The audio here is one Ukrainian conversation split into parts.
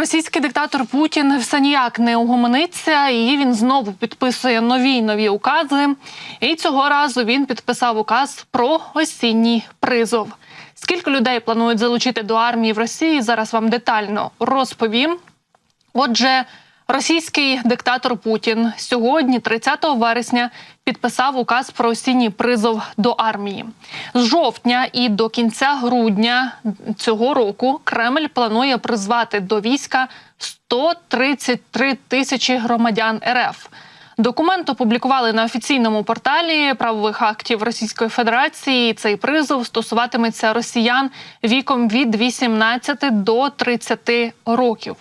Російський диктатор Путін все ніяк не угомониться, і він знову підписує нові нові укази. І цього разу він підписав указ про осінній призов. Скільки людей планують залучити до армії в Росії? Зараз вам детально розповім. Отже, російський диктатор Путін сьогодні, 30 вересня, підписав указ про осінній призов до армії. З жовтня і до кінця грудня цього року Кремль планує призвати до війська 133 тисячі громадян РФ. Документ опублікували на офіційному порталі правових актів Російської Федерації. Цей призов стосуватиметься росіян віком від 18 до 30 років.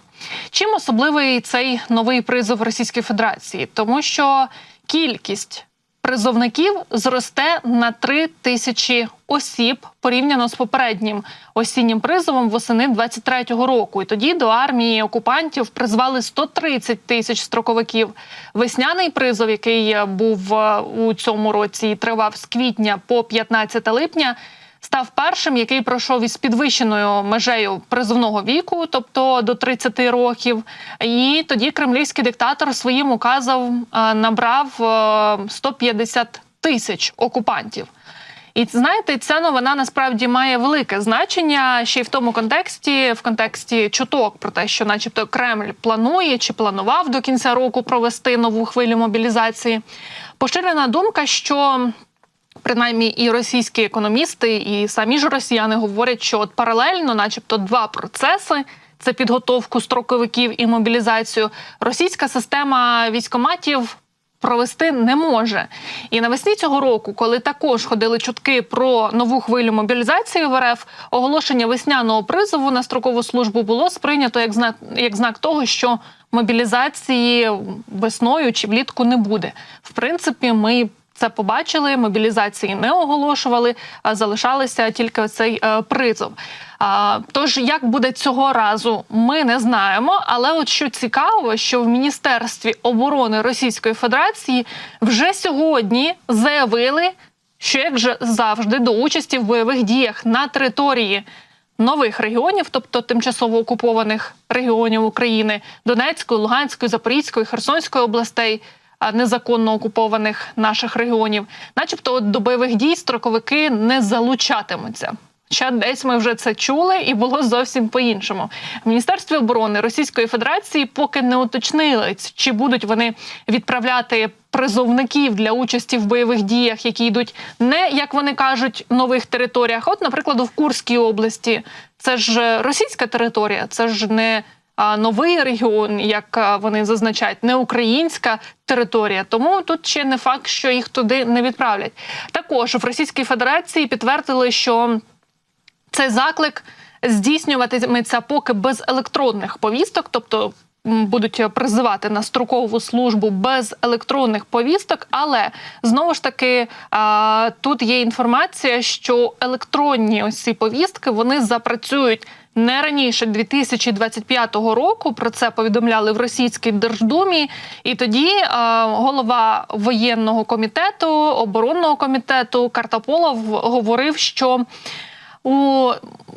Чим особливий цей новий призов Російської Федерації? Тому що кількість призовників зросте на 3 тисячі осіб порівняно з попереднім осіннім призовом восени 23-го року. І тоді до армії окупантів призвали 130 тисяч строковиків. Весняний призов, який був е, у цьому році і тривав з квітня по 15 липня. Став першим, який пройшов із підвищеною межею призовного віку, тобто до 30 років. І тоді кремлівський диктатор своїм указом е, набрав е, 150 тисяч окупантів. І знаєте, ця новина насправді має велике значення ще й в тому контексті, в контексті чуток про те, що, начебто, Кремль планує чи планував до кінця року провести нову хвилю мобілізації. Поширена думка, що принаймні і російські економісти, і самі ж росіяни говорять, що от паралельно, начебто, два процеси. Це підготовку строковиків і мобілізацію. Російська система військоматів провести не може. І навесні цього року, коли також ходили чутки про нову хвилю мобілізації в РФ, оголошення весняного призову на строкову службу було сприйнято як знак як знак того, що мобілізації весною чи влітку не буде. В принципі, ми. Це побачили, мобілізації не оголошували, а залишалися тільки цей е, призов. Тож, як буде цього разу, ми не знаємо. Але от що цікаво, що в Міністерстві оборони Російської Федерації вже сьогодні заявили, що як же завжди до участі в бойових діях на території. Нових регіонів, тобто тимчасово окупованих регіонів України Донецької, Луганської, Запорізької, Херсонської областей, незаконно окупованих наших регіонів, начебто, до бойових дій строковики не залучатимуться. Ще десь ми вже це чули, і було зовсім по-іншому. В міністерстві оборони Російської Федерації поки не уточнили, чи будуть вони відправляти призовників для участі в бойових діях, які йдуть не як вони кажуть, нових територіях. От, наприклад, в Курській області це ж російська територія, це ж не новий регіон, як вони зазначають, не українська територія. Тому тут ще не факт, що їх туди не відправлять. Також в Російській Федерації підтвердили, що цей заклик здійснюватиметься поки без електронних повісток, тобто. Будуть призивати на строкову службу без електронних повісток, але знову ж таки тут є інформація, що електронні ось ці повістки вони запрацюють не раніше 2025 року. Про це повідомляли в російській держдумі. І тоді е, голова воєнного комітету оборонного комітету Картополов говорив, що у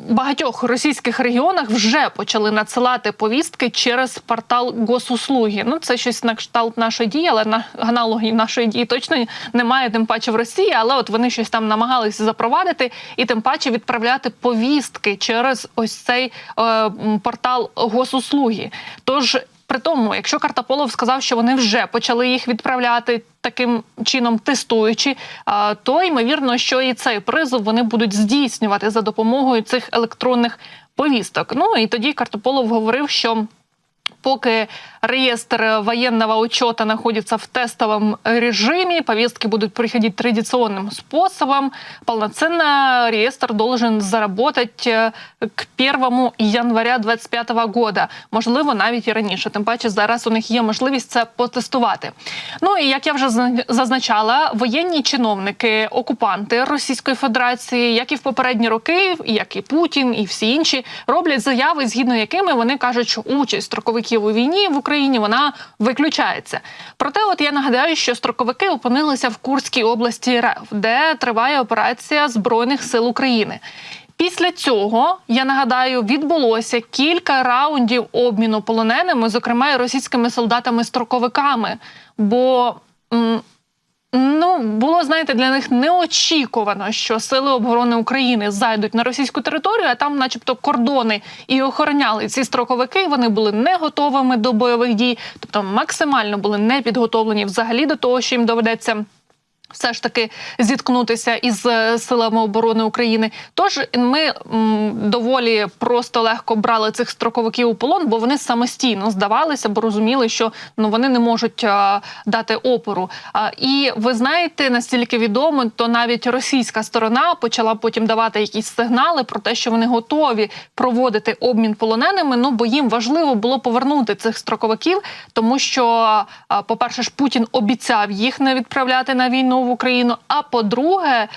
багатьох російських регіонах вже почали надсилати повістки через портал госуслуги. Ну це щось на кшталт нашої дії, але на аналогії нашої дії точно немає, тим паче в Росії. Але от вони щось там намагалися запровадити і тим паче відправляти повістки через ось цей е, портал госуслуги. Тож при тому, якщо Картаполов сказав, що вони вже почали їх відправляти таким чином, тестуючи, то ймовірно, що і цей призов вони будуть здійснювати за допомогою цих електронних повісток. Ну і тоді Картополов говорив, що поки реестр военного учета находится в тестовом режиме, повестки будут приходить традиционным способом. Полноценно реестр должен заработать э, к 1 января 2025 года. Можливо, навіть і раніше. Тим паче зараз у них є можливість це потестувати. Ну і як я вже зазначала, воєнні чиновники, окупанти Російської Федерації, як і в попередні роки, як і Путін, і всі інші, роблять заяви, згідно якими вони кажуть, що участь строковиків у війні в Україні вона виключається. Проте, от я нагадаю, що строковики опинилися в Курській області РФ, де триває операція збройних сил України. Після цього я нагадаю, відбулося кілька раундів обміну полоненими, зокрема і російськими солдатами-строковиками. Бо ну було знаєте для них неочікувано, що сили оборони України зайдуть на російську територію, а там, начебто, кордони і охороняли ці строковики. Вони були не готовими до бойових дій, тобто максимально були не підготовлені взагалі до того, що їм доведеться все ж таки зіткнутися із е, силами оборони України. Тож ми м, доволі просто легко брали цих строковиків у полон, бо вони самостійно здавалися, бо розуміли, що ну вони не можуть а, дати опору. А, і ви знаєте, настільки відомо, то навіть російська сторона почала потім давати якісь сигнали про те, що вони готові проводити обмін полоненими. Ну бо їм важливо було повернути цих строковиків, тому що, а, по-перше, ж Путін обіцяв їх не відправляти на війну в Україну. А по-друге,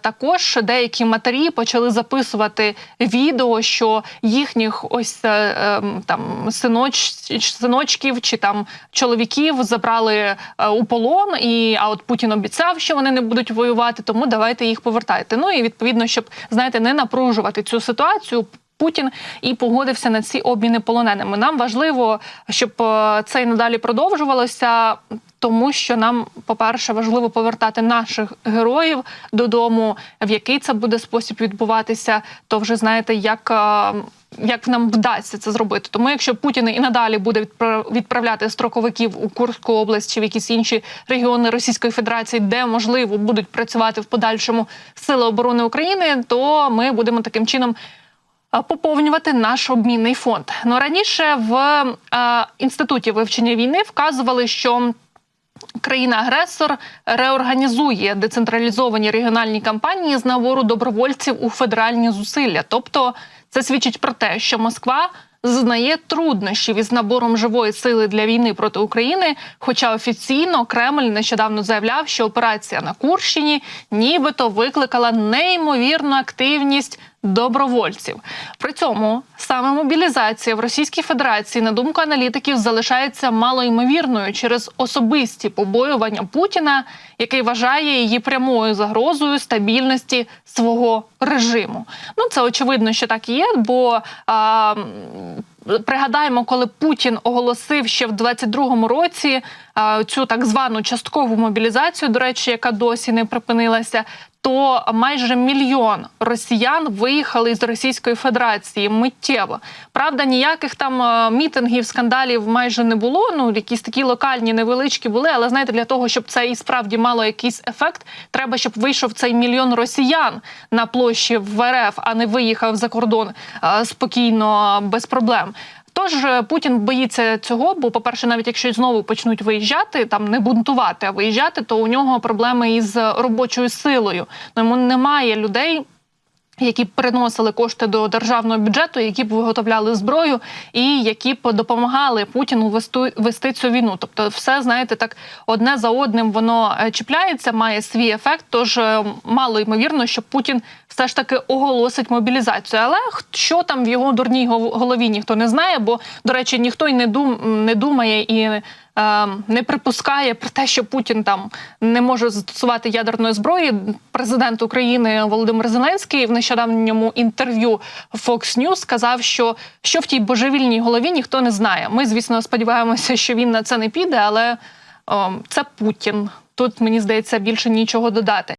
також деякі матері почали записувати відео, що їхніх ось е, ем, там синоч, синочків чи там чоловіків забрали е, у полон. І а от Путін обіцяв, що вони не будуть воювати, тому давайте їх повертайте. Ну і відповідно, щоб знаєте, не напружувати цю ситуацію. Путін і погодився на ці обміни полоненими. Нам важливо, щоб е, це й надалі продовжувалося, тому що нам, по-перше, важливо повертати наших героїв додому. В який це буде спосіб відбуватися, то вже знаєте, як. е, Як нам вдасться це зробити, тому якщо Путін і надалі буде відпра- відправляти строковиків у Курську область чи в якісь інші регіони Російської Федерації, де можливо будуть працювати в подальшому сили оборони України, то ми будемо таким чином поповнювати наш обмінний фонд. Ну раніше в е, інституті вивчення війни вказували, що країна-агресор реорганізує децентралізовані регіональні кампанії з набору добровольців у федеральні зусилля. Тобто, це свідчить про те, що Москва. Зазнає труднощів із набором живої сили для війни проти України. Хоча офіційно Кремль нещодавно заявляв, що операція на Курщині нібито викликала неймовірну активність добровольців. При цьому саме мобілізація в Російській Федерації, на думку аналітиків, залишається малоймовірною через особисті побоювання Путіна, який вважає її прямою загрозою стабільності свого режиму. Ну це очевидно, що так і є, бо а, Пригадаємо, коли Путін оголосив ще в 22-му році цю так звану часткову мобілізацію, до речі, яка досі не припинилася, то майже мільйон росіян виїхали з Російської Федерації миттєво. Правда, ніяких там е, мітингів, скандалів майже не було. Ну якісь такі локальні, невеличкі були. Але знаєте, для того, щоб це і справді мало якийсь ефект, треба, щоб вийшов цей мільйон росіян на площі в РФ, а не виїхав за кордон е, спокійно без проблем. Тож е, Путін боїться цього, бо, по-перше, навіть якщо знову почнуть виїжджати, там не бунтувати, а виїжджати, то у нього проблеми із робочою силою. Ну, йому немає людей. Які б приносили кошти до державного бюджету, які б виготовляли зброю, і які б допомагали Путіну вести, вести цю війну. Тобто, все знаєте, так одне за одним воно е, чіпляється, має свій ефект. Тож е, мало ймовірно, що Путін все ж таки оголосить мобілізацію. Але що там в його дурній голові ніхто не знає, бо до речі, ніхто й не дум не думає і. Е, Не припускає про те, що Путін там не може застосувати ядерної зброї. Президент України Володимир Зеленський в нещодавньому інтерв'ю Fox News сказав, що що в тій божевільній голові ніхто не знає. Ми, звісно, сподіваємося, що він на це не піде, але о, це Путін. Тут мені здається більше нічого додати.